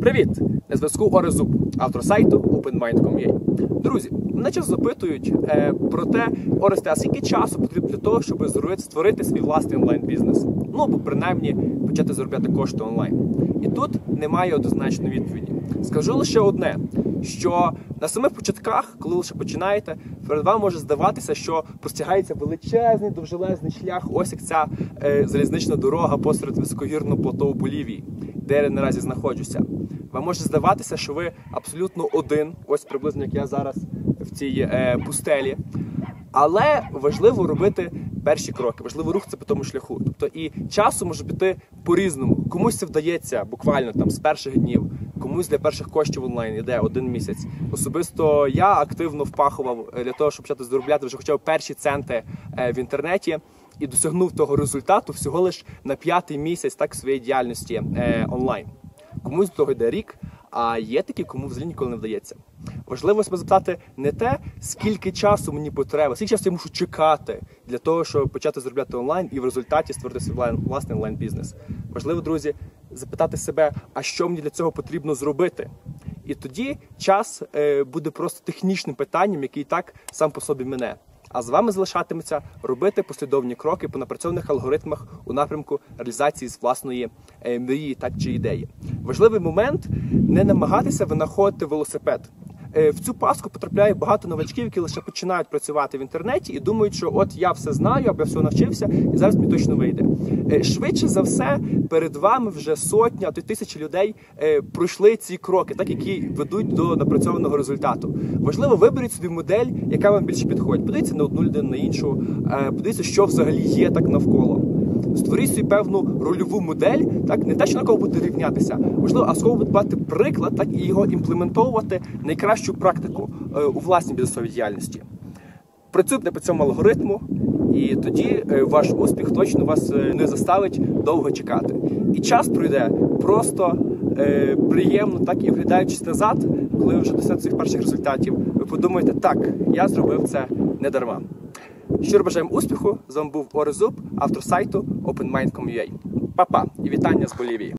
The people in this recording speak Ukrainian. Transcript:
Привіт! На зв'язку Орезуб, автор сайту OpenMind.com.ua. Друзі, мене часто запитують е, про те, Оресте, а скільки часу потрібно для того, щоб створити свій власний онлайн-бізнес? Ну або принаймні почати заробляти кошти онлайн. І тут немає однозначної відповіді. Скажу лише одне: що на самих початках, коли лише починаєте, перед вами може здаватися, що простягається величезний довжелезний шлях, ось як ця е, залізнична дорога посеред високогірного плато у Болівії, де я наразі знаходжуся. Вам може здаватися, що ви абсолютно один, ось приблизно як я зараз в цій е, пустелі. Але важливо робити перші кроки, важливо рухатися по тому шляху. Тобто і часу може піти по-різному. Комусь це вдається буквально там з перших днів, комусь для перших коштів онлайн іде один місяць. Особисто я активно впахував е, для того, щоб почати заробляти вже хоча б перші центи е, в інтернеті. І досягнув того результату всього лиш на п'ятий місяць так своєї діяльності е, онлайн. Комусь до того йде рік, а є такі, кому взагалі ніколи не вдається. Важливо себе запитати не те, скільки часу мені потреба, скільки часу я мушу чекати для того, щоб почати заробляти онлайн і в результаті створити свій власний онлайн-бізнес. Важливо, друзі, запитати себе, а що мені для цього потрібно зробити. І тоді час е, буде просто технічним питанням, який і так сам по собі мене. А з вами залишатиметься робити послідовні кроки по напрацьованих алгоритмах у напрямку реалізації з власної е, мрії так чи ідеї. Важливий момент не намагатися винаходити велосипед. Е, В цю паску потрапляє багато новачків, які лише починають працювати в інтернеті і думають, що от я все знаю, або я все навчився, і зараз мені точно вийде. Е, Швидше за все, перед вами вже сотня, а то тисячі людей е, пройшли ці кроки, так які ведуть до напрацьованого результату. Важливо виберіть собі модель, яка вам більше підходить. Подивіться на одну людину, на іншу, подивіться, що взагалі є так навколо. Створіть собі певну рольову модель, так не те, що на кого буде рівнятися, можливо, а з кого буде брати приклад, так і його імплементовувати найкращу практику е, у власній бізнесовій діяльності. Працюйте по цьому алгоритму, і тоді е, ваш успіх точно вас е, не заставить довго чекати. І час пройде просто е, приємно, так і вглядаючись назад, коли ви вже досягнете своїх перших результатів, ви подумаєте, так, я зробив це не дарма. Щиро бажаємо успіху. З вами був Орезуб, автор сайту OpenMind.com.ua. Па-па і вітання з Болівії.